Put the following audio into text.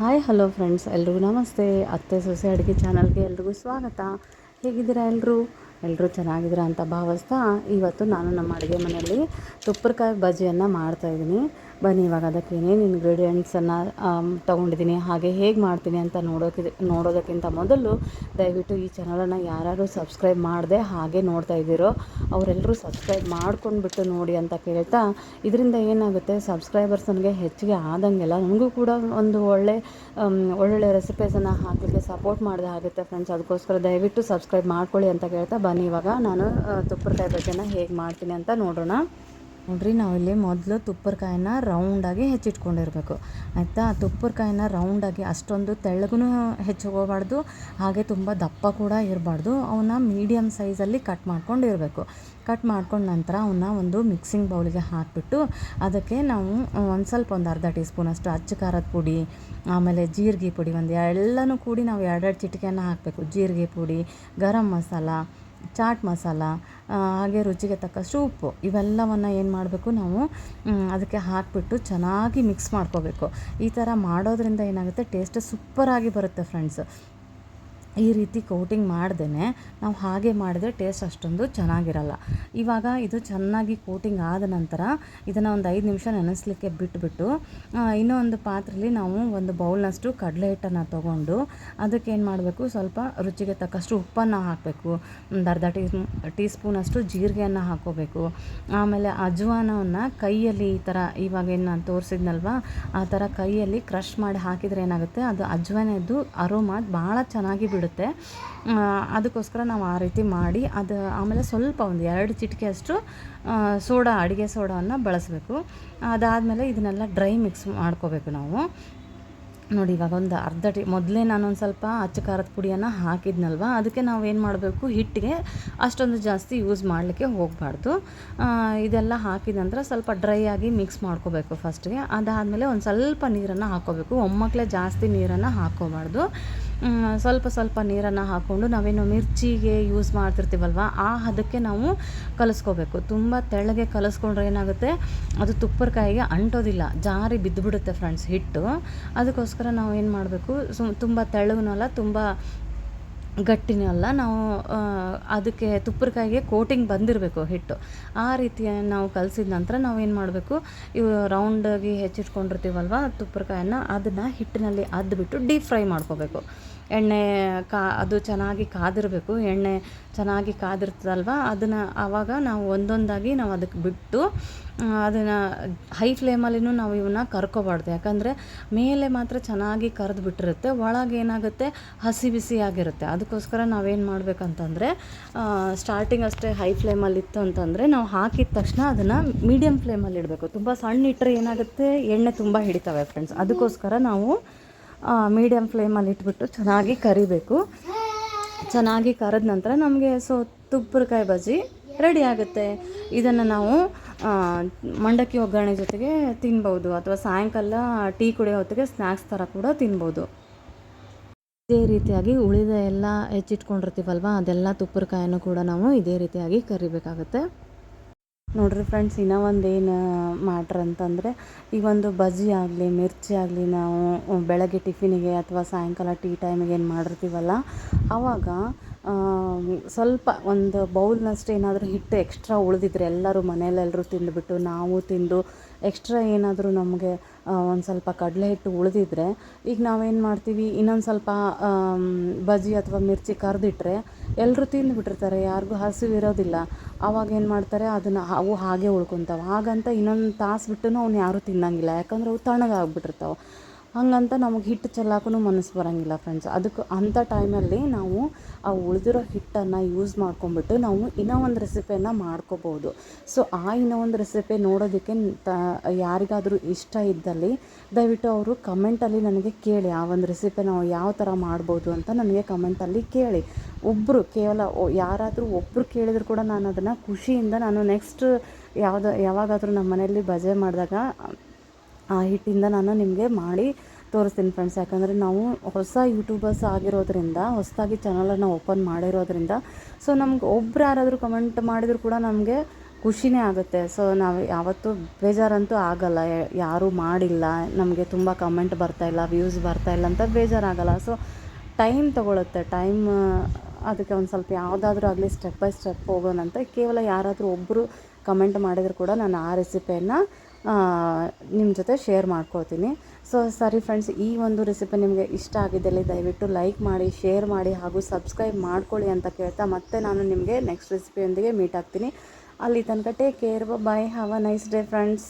Hi, hello friends. ಎಲ್ರಿಗೂ ನಮಸ್ತೆ. ಅತ್ತೆ, ಸೊಸೆ, ಅಡುಗೆ ಚಾನಲ್ಗೆ ಎಲ್ರಿಗೂ ಸ್ವಾಗತ. ಹೇಗಿದ್ದೀರಾ ಎಲ್ಲರೂ ಎಲ್ಲರೂ ಚೆನ್ನಾಗಿದ್ದೀರಾ ಅಂತ ಭಾವಿಸ್ತಾ ಇವತ್ತು ನಾನು ನಮ್ಮ ಅಡುಗೆ ಮನೆಯಲ್ಲಿ ತುಪ್ಪರಕಾಯಿ ಬಜ್ಜಿಯನ್ನು ಮಾಡ್ತಾಯಿದ್ದೀನಿ ಬನ್ನಿ, ಇವಾಗ ಅದಕ್ಕೆ ಏನೇನು ಇಂಗ್ರೀಡಿಯೆಂಟ್ಸನ್ನು ತೊಗೊಂಡಿದ್ದೀನಿ ಹಾಗೆ ಹೇಗೆ ಮಾಡ್ತೀನಿ ಅಂತ ನೋಡೋಕೆ ನೋಡೋದಕ್ಕಿಂತ ಮೊದಲು ದಯವಿಟ್ಟು ಈ ಚಾನಲನ್ನು ಯಾರು ಸಬ್ಸ್ಕ್ರೈಬ್ ಮಾಡದೆ ಹಾಗೆ ನೋಡ್ತಾ ಇದ್ದೀರೋ ಅವರೆಲ್ಲರೂ ಸಬ್ಸ್ಕ್ರೈಬ್ ಮಾಡ್ಕೊಂಡ್ಬಿಟ್ಟು ನೋಡಿ ಅಂತ ಕೇಳ್ತಾ, ಇದರಿಂದ ಏನಾಗುತ್ತೆ ಸಬ್ಸ್ಕ್ರೈಬರ್ಸ್ ನನಗೆ ಹೆಚ್ಚಿಗೆ ಆದಂಗೆಲ್ಲ ನನಗೂ ಕೂಡ ಒಂದು ಒಳ್ಳೆ ಒಳ್ಳೊಳ್ಳೆ ರೆಸಿಪೀಸನ್ನು ಹಾಕಲಿಕ್ಕೆ ಸಪೋರ್ಟ್ ಮಾಡಿದೆ ಆಗುತ್ತೆ ಫ್ರೆಂಡ್ಸ್ ಅದಕ್ಕೋಸ್ಕರ ದಯವಿಟ್ಟು ಸಬ್ಸ್ಕ್ರೈಬ್ ಮಾಡ್ಕೊಳ್ಳಿ ಅಂತ ಕೇಳ್ತಾ, ಬನ್ನಿ, ಇವಾಗ ನಾನು ತುಪ್ಪರಕಾಯಿ ಬಜ್ಜಿನ ಹೇಗೆ ಮಾಡ್ತೀನಿ ಅಂತ ನೋಡೋಣ. ನೋಡ್ರಿ ನಾವಿಲ್ಲಿ ಮೊದಲು ತುಪ್ಪರಕಾಯಿನ ರೌಂಡಾಗಿ ಹೆಚ್ಚಿಟ್ಕೊಂಡಿರಬೇಕು. ಆಯಿತಾ? ತುಪ್ಪರಕಾಯಿನ ರೌಂಡಾಗಿ ಅಷ್ಟೊಂದು ತೆಳ್ಳಗೂ ಹೆಚ್ಚೋಗಬಾರ್ದು, ಹಾಗೆ ತುಂಬ ದಪ್ಪ ಕೂಡ ಇರಬಾರ್ದು. ಅವನ್ನ ಮೀಡಿಯಮ್ ಸೈಜಲ್ಲಿ ಕಟ್ ಮಾಡ್ಕೊಂಡು ಇರಬೇಕು ಕಟ್ ಮಾಡ್ಕೊಂಡ ನಂತರ ಅವನ್ನ ಒಂದು ಮಿಕ್ಸಿಂಗ್ ಬೌಲಿಗೆ ಹಾಕಿಬಿಟ್ಟು ಅದಕ್ಕೆ ನಾವು ಒಂದು ಸ್ವಲ್ಪ ಒಂದು ಅರ್ಧ ಟೀ ಸ್ಪೂನಷ್ಟು ಅಚ್ಚ ಖಾರದ ಪುಡಿ, ಆಮೇಲೆ ಜೀರಿಗೆ ಪುಡಿ ಒಂದು ಎಲ್ಲನೂ ಕೂಡಿ ನಾವು ಎರಡೆರಡು ಚಿಟಿಕೆಯನ್ನು ಹಾಕಬೇಕು. ಜೀರಿಗೆ ಪುಡಿ, ಗರಂ ಮಸಾಲ ಚಾಟ್ ಮಸಾಲ ಹಾಗೆ ರುಚಿಗೆ ತಕ್ಕಷ್ಟು ಉಪ್ಪು ಇವೆಲ್ಲವನ್ನು ಏನು ಮಾಡಬೇಕು ನಾವು ಅದಕ್ಕೆ ಹಾಕಿಬಿಟ್ಟು ಚೆನ್ನಾಗಿ ಮಿಕ್ಸ್ ಮಾಡ್ಕೋಬೇಕು. ಈ ಥರ ಮಾಡೋದ್ರಿಂದ ಏನಾಗುತ್ತೆ ಟೇಸ್ಟ್ ಸೂಪರಾಗಿ ಬರುತ್ತೆ ಫ್ರೆಂಡ್ಸ್ ಈ ರೀತಿ ಕೋಟಿಂಗ್ ಮಾಡ್ದೇ ನಾವು ಹಾಗೆ ಮಾಡಿದ್ರೆ ಟೇಸ್ಟ್ ಅಷ್ಟೊಂದು ಚೆನ್ನಾಗಿರಲ್ಲ. ಇವಾಗ ಇದು ಚೆನ್ನಾಗಿ ಕೋಟಿಂಗ್ ಆದ ನಂತರ ಇದನ್ನು ಒಂದು ಐದು ನಿಮಿಷ ನೆನೆಸ್ಲಿಕ್ಕೆ ಬಿಟ್ಬಿಟ್ಟು ಇನ್ನೂ ಇನ್ನೊಂದು ಪಾತ್ರೆಯಲ್ಲಿ ನಾವು ಒಂದು ಬೌಲ್ನಷ್ಟು ಕಡಲೆ ಹಿಟ್ಟನ್ನು ತೊಗೊಂಡು ಅದಕ್ಕೆ ಏನು ಮಾಡಬೇಕು, ಸ್ವಲ್ಪ ರುಚಿಗೆ ತಕ್ಕಷ್ಟು ಉಪ್ಪನ್ನು ಹಾಕಬೇಕು. ಒಂದು ಅರ್ಧ ಟೀ ಟೀ ಸ್ಪೂನಷ್ಟು ಜೀರಿಗೆಯನ್ನು ಹಾಕೋಬೇಕು. ಆಮೇಲೆ ಅಜ್ವಾನವನ್ನು ಕೈಯಲ್ಲಿ ಈ ಥರ ಇವಾಗ ಏನು ನಾನು ತೋರಿಸಿದ್ನಲ್ವ, ಆ ಥರ ಕೈಯಲ್ಲಿ ಕ್ರಷ್ ಮಾಡಿ ಹಾಕಿದರೆ ಏನಾಗುತ್ತೆ, ಅದು ಅಜ್ವಾನದ್ದು ಅರೋಮ ಭಾಳ ಚೆನ್ನಾಗಿ ಬಿಡುತ್ತೆ. ಆ, ಅದಕ್ಕೋಸ್ಕರ ನಾವು ಆ ರೀತಿ ಮಾಡಿ ಅದು ಆಮೇಲೆ ಸ್ವಲ್ಪ ಒಂದು ಎರಡು ಚಿಟಿಕೆ ಅಷ್ಟು ಸೋಡಾ ಅಡುಗೆ ಸೋಡಾವನ್ನು ಬಳಸಬೇಕು. ಅದಾದಮೇಲೆ ಇದನ್ನೆಲ್ಲ ಡ್ರೈ ಮಿಕ್ಸ್ ಮಾಡ್ಕೋಬೇಕು ನಾವು. ನೋಡಿ ಇವಾಗ ಒಂದು ಅರ್ಧ ಟಿ ಮೊದಲೇ ನಾನೊಂದು ಸ್ವಲ್ಪ ಅಚ್ಚ ಖಾರದ ಪುಡಿಯನ್ನು ಹಾಕಿದ್ನಲ್ವ? ಅದಕ್ಕೆ ನಾವು ಏನು ಮಾಡಬೇಕು? ಹಿಟ್ಟಿಗೆ ಅಷ್ಟೊಂದು ಜಾಸ್ತಿ ಯೂಸ್ ಮಾಡಲಿಕ್ಕೆ ಹೋಗಬಾರ್ದು. ಇದೆಲ್ಲ ಹಾಕಿದ ನಂತರ ಸ್ವಲ್ಪ ಡ್ರೈ ಆಗಿ ಮಿಕ್ಸ್ ಮಾಡ್ಕೋಬೇಕು ಫಸ್ಟ್ಗೆ ಅದಾದಮೇಲೆ ಒಂದು ಸ್ವಲ್ಪ ನೀರನ್ನು ಹಾಕ್ಕೋಬೇಕು ಒಮ್ಮಕ್ಕಲೇ ಜಾಸ್ತಿ ನೀರನ್ನು ಹಾಕ್ಕೋಬಾರ್ದು ಸ್ವಲ್ಪ ಸ್ವಲ್ಪ ನೀರನ್ನು ಹಾಕ್ಕೊಂಡು ನಾವೇನು ಮಿರ್ಚಿಗೆ ಯೂಸ್ ಮಾಡ್ತಿರ್ತೀವಲ್ವ, ಆ ಹದಕ್ಕೆ ನಾವು ಕಲಸ್ಕೋಬೇಕು. ತುಂಬ ತೆಳ್ಳಗೆ ಕಲಿಸ್ಕೊಂಡ್ರೆ ಏನಾಗುತ್ತೆ, ಅದು ತುಪ್ಪರಕಾಯಿಗೆ ಅಂಟೋದಿಲ್ಲ, ಜಾರಿ ಬಿದ್ದುಬಿಡುತ್ತೆ ಫ್ರೆಂಡ್ಸ್ ಹಿಟ್ಟು. ಅದಕ್ಕೋಸ್ಕರ ನಾವು ಏನು ಮಾಡಬೇಕು, ಸು, ತುಂಬ ತೆಳ್ಳಗೂ ಅಲ್ಲ ತುಂಬ ಗಟ್ಟಿನೂ ಅಲ್ಲ, ನಾವು ಅದಕ್ಕೆ ತುಪ್ಪರಕಾಯಿಗೆ ಕೋಟಿಂಗ್ ಬಂದಿರಬೇಕು ಹಿಟ್ಟು. ಆ ರೀತಿ ನಾವು ಕಲಸಿದ ನಂತರ ನಾವು ಏನು ಮಾಡಬೇಕು, ಇವು ರೌಂಡಾಗಿ ಹೆಚ್ಚಿಟ್ಕೊಂಡಿರ್ತೀವಲ್ವ ತುಪ್ಪರಕಾಯನ್ನು, ಅದನ್ನು ಹಿಟ್ಟಿನಲ್ಲಿ ಅದ್ಬಿಟ್ಟು ಡೀಪ್ ಫ್ರೈ ಮಾಡ್ಕೋಬೇಕು. ಎಣ್ಣೆ ಕಾ, ಅದು ಚೆನ್ನಾಗಿ ಕಾದಿರಬೇಕು, ಎಣ್ಣೆ ಚೆನ್ನಾಗಿ ಕಾದಿರ್ತದಲ್ವ, ಅದನ್ನು ಆವಾಗ ನಾವು ಒಂದೊಂದಾಗಿ ನಾವು ಅದಕ್ಕೆ ಬಿಟ್ಟು ಅದನ್ನು ಹೈ ಫ್ಲೇಮಲ್ಲಿನೂ ನಾವು ಇವನ್ನ ಕರ್ಕೋಬಾರ್ದು. ಯಾಕಂದರೆ ಮೇಲೆ ಮಾತ್ರ ಚೆನ್ನಾಗಿ ಕರೆದು ಬಿಟ್ಟಿರುತ್ತೆ ಒಳಗೆ ಏನಾಗುತ್ತೆ, ಹಸಿ ಬಿಸಿ ಆಗಿರುತ್ತೆ. ಅದಕ್ಕೋಸ್ಕರ ನಾವೇನು ಮಾಡಬೇಕಂತಂದರೆ ಸ್ಟಾರ್ಟಿಂಗ್ ಅಷ್ಟೇ ಹೈ ಫ್ಲೇಮಲ್ಲಿ ಇತ್ತು ಅಂತಂದರೆ ನಾವು ಹಾಕಿದ ತಕ್ಷಣ ಅದನ್ನು ಮೀಡಿಯಮ್ ಫ್ಲೇಮಲ್ಲಿ ಇಡಬೇಕು. ತುಂಬ ಸಣ್ಣ ಇಟ್ಟರೆ ಏನಾಗುತ್ತೆ? ಎಣ್ಣೆ ತುಂಬ ಹಿಡಿತವೆ ಫ್ರೆಂಡ್ಸ್ ಅದಕ್ಕೋಸ್ಕರ ನಾವು ಮೀಡಿಯಮ್ ಫ್ಲೇಮಲ್ಲಿ ಇಟ್ಬಿಟ್ಟು ಚೆನ್ನಾಗಿ ಕರಿಬೇಕು. ಚೆನ್ನಾಗಿ ಕರೆದ ನಂತರ ನಮಗೆ ಸೊ ತುಪ್ಪರಕಾಯಿ ಬಜ್ಜಿ ರೆಡಿ ಆಗುತ್ತೆ. ಇದನ್ನು ನಾವು ಮಂಡಕ್ಕಿ ಒಗ್ಗರಣೆ ಜೊತೆಗೆ ತಿನ್ಬೋದು. ಅಥವಾ ಸಾಯಂಕಾಲ ಟೀ ಕುಡಿಯೋ ಹೊತ್ತಿಗೆ ಸ್ನ್ಯಾಕ್ಸ್ ಥರ ಕೂಡ ತಿನ್ಬೋದು. ಇದೇ ರೀತಿಯಾಗಿ ಉಳಿದ ಎಲ್ಲ ಹೆಚ್ಚಿಟ್ಕೊಂಡಿರ್ತೀವಲ್ವ? ಅದೆಲ್ಲ ತುಪ್ಪರಕಾಯನ್ನು ಕೂಡ ನಾವು ಇದೇ ರೀತಿಯಾಗಿ ಕರಿಬೇಕಾಗುತ್ತೆ. ನೋಡ್ರಿ ಫ್ರೆಂಡ್ಸ್ ಇನ್ನೂ ಒಂದು ಮ್ಯಾಟ್ರ್ ಅಂತಂದರೆ ಈಗ ಒಂದು ಬಜ್ಜಿ ಆಗಲಿ, ಮಿರ್ಚಿ ಆಗಲಿ ನಾವು ಬೆಳಗ್ಗೆ ಟಿಫಿನಿಗೆ ಅಥವಾ ಸಾಯಂಕಾಲ ಟೀ ಟೈಮಿಗೆ ಏನು ಮಾಡಿರ್ತೀವಲ್ಲ ಆವಾಗ ಸ್ವಲ್ಪ ಒಂದು ಬೌಲ್ನಷ್ಟು ಏನಾದರೂ ಹಿಟ್ಟು ಎಕ್ಸ್ಟ್ರಾ ಉಳಿದಿದ್ರೆ ಎಲ್ಲರೂ ಮನೆಯಲ್ಲೆಲ್ಲರೂ ತಿಂದುಬಿಟ್ಟು ನಾವು ತಿಂದು ಎಕ್ಸ್ಟ್ರಾ ಏನಾದರೂ ನಮಗೆ ಒಂದು ಸ್ವಲ್ಪ ಕಡಲೆ ಹಿಟ್ಟು ಉಳಿದಿದ್ರೆ, ಈಗ ನಾವೇನು ಮಾಡ್ತೀವಿ, ಇನ್ನೊಂದು ಸ್ವಲ್ಪ ಬಜಿ ಅಥವಾ ಮಿರ್ಚಿ ಕರೆದಿಟ್ರೆ ಎಲ್ಲರೂ ತಿಂದುಬಿಟ್ಟಿರ್ತಾರೆ, ಯಾರಿಗೂ ಹಸಿವಿರೋದಿಲ್ಲ ಆವಾಗ ಏನು ಮಾಡ್ತಾರೆ, ಅದನ್ನು ಅವು ಹಾಗೆ ಉಳ್ಕೊತಾವೆ. ಹಾಗಂತ ಇನ್ನೊಂದು ತಾಸು ಬಿಟ್ಟು ಅವ್ನು ಯಾರೂ ತಿನ್ನಂಗಿಲ್ಲ. ಯಾಕಂದ್ರೆ ಅವು ತಣ್ಣಗಾಗ್ಬಿಟ್ಟಿರ್ತಾವೆ. ಹಂಗಂತ ನಮಗೆ ಹಿಟ್ಟು ಚೆಲ್ಲಾಕೂ ಮನಸ್ಸು ಬರೋಂಗಿಲ್ಲ ಫ್ರೆಂಡ್ಸ್ ಅದಕ್ಕೆ ಅಂಥ ಟೈಮಲ್ಲಿ ನಾವು ಆ ಉಳಿದಿರೋ ಹಿಟ್ಟನ್ನು ಯೂಸ್ ಮಾಡ್ಕೊಂಬಿಟ್ಟು ನಾವು ಇನ್ನೂ ಒಂದು ರೆಸಿಪಿಯನ್ನು ಮಾಡ್ಕೋಬೋದು. ಸೊ ಆ ಇನ್ನೂ ಒಂದು ರೆಸಿಪಿ ನೋಡೋದಕ್ಕೆ ತ, ಯಾರಿಗಾದರೂ ಇಷ್ಟ ಇದ್ದಲ್ಲಿ ದಯವಿಟ್ಟು ಅವರು ಕಮೆಂಟಲ್ಲಿ ನನಗೆ ಕೇಳಿ, ಆ ಒಂದು ರೆಸಿಪಿ ನಾವು ಯಾವ ಥರ ಮಾಡ್ಬೋದು ಅಂತ ನನಗೆ ಕಮೆಂಟಲ್ಲಿ ಕೇಳಿ. ಒಬ್ಬರು ಕೇವಲ ಯಾರಾದರೂ ಒಬ್ಬರು ಕೇಳಿದ್ರು ಕೂಡ ನಾನು ಅದನ್ನು ಖುಷಿಯಿಂದ ನಾನು ನೆಕ್ಸ್ಟ್ ಯಾವುದ, ಯಾವಾಗಾದರೂ ನಮ್ಮ ಮನೆಯಲ್ಲಿ ಬಜೆ ಮಾಡಿದಾಗ ಆ ಹಿಟ್ಟಿಂದ ನಾನು ನಿಮಗೆ ಮಾಡಿ ತೋರಿಸ್ತೀನಿ ಫ್ರೆಂಡ್ಸ್ ಯಾಕಂದರೆ ನಾವು ಹೊಸ ಯೂಟ್ಯೂಬರ್ಸ್ ಆಗಿರೋದ್ರಿಂದ, ಹೊಸದಾಗಿ ಚಾನಲನ್ನು ಓಪನ್ ಮಾಡಿರೋದ್ರಿಂದ ಸೊ ನಮ್ಗೆ ಒಬ್ರು ಯಾರಾದರೂ ಕಮೆಂಟ್ ಮಾಡಿದರೂ ಕೂಡ ನಮಗೆ ಖುಷಿನೇ ಆಗುತ್ತೆ. ಸೊ ನಾವು ಯಾವತ್ತೂ ಬೇಜಾರಂತೂ ಆಗಲ್ಲ. ಯಾರೂ ಮಾಡಿಲ್ಲ. ನಮಗೆ ತುಂಬ ಕಮೆಂಟ್ ಬರ್ತಾಯಿಲ್ಲ ವ್ಯೂಸ್ ಬರ್ತಾಯಿಲ್ಲ ಅಂತ ಬೇಜಾರಾಗಲ್ಲ. ಸೊ ಟೈಮ್ ತೊಗೊಳುತ್ತೆ. ಟೈಮ್ ಅದಕ್ಕೆ ಒಂದು ಸ್ವಲ್ಪ ಯಾವುದಾದ್ರೂ ಆಗಲಿ ಸ್ಟೆಪ್ ಬೈ ಸ್ಟೆಪ್ ಹೋಗೋಣಂತ. ಕೇವಲ ಯಾರಾದರೂ ಒಬ್ಬರು ಕಮೆಂಟ್ ಮಾಡಿದರೂ ಕೂಡ ನಾನು ಆ ರೆಸಿಪಿಯನ್ನು ನಿಮ್ಮ ಜೊತೆ ಶೇರ್ ಮಾಡ್ಕೊಳ್ತೀನಿ ಸೊ ಸರಿ ಫ್ರೆಂಡ್ಸ್ ಈ ಒಂದು ರೆಸಿಪಿ ನಿಮಗೆ ಇಷ್ಟ ಆಗಿದ್ದಲ್ಲಿ ದಯವಿಟ್ಟು ಲೈಕ್ ಮಾಡಿ ಶೇರ್ ಮಾಡಿ ಹಾಗೂ ಸಬ್ಸ್ಕ್ರೈಬ್ ಮಾಡ್ಕೊಳ್ಳಿ ಅಂತ ಕೇಳ್ತಾ ಮತ್ತೆ ನಾನು ನಿಮಗೆ ನೆಕ್ಸ್ಟ್ ರೆಸಿಪಿಯೊಂದಿಗೆ ಮೀಟ್ ಆಗ್ತೀನಿ. ಅಲ್ಲಿ ತನಕ take care bye have a nice day friends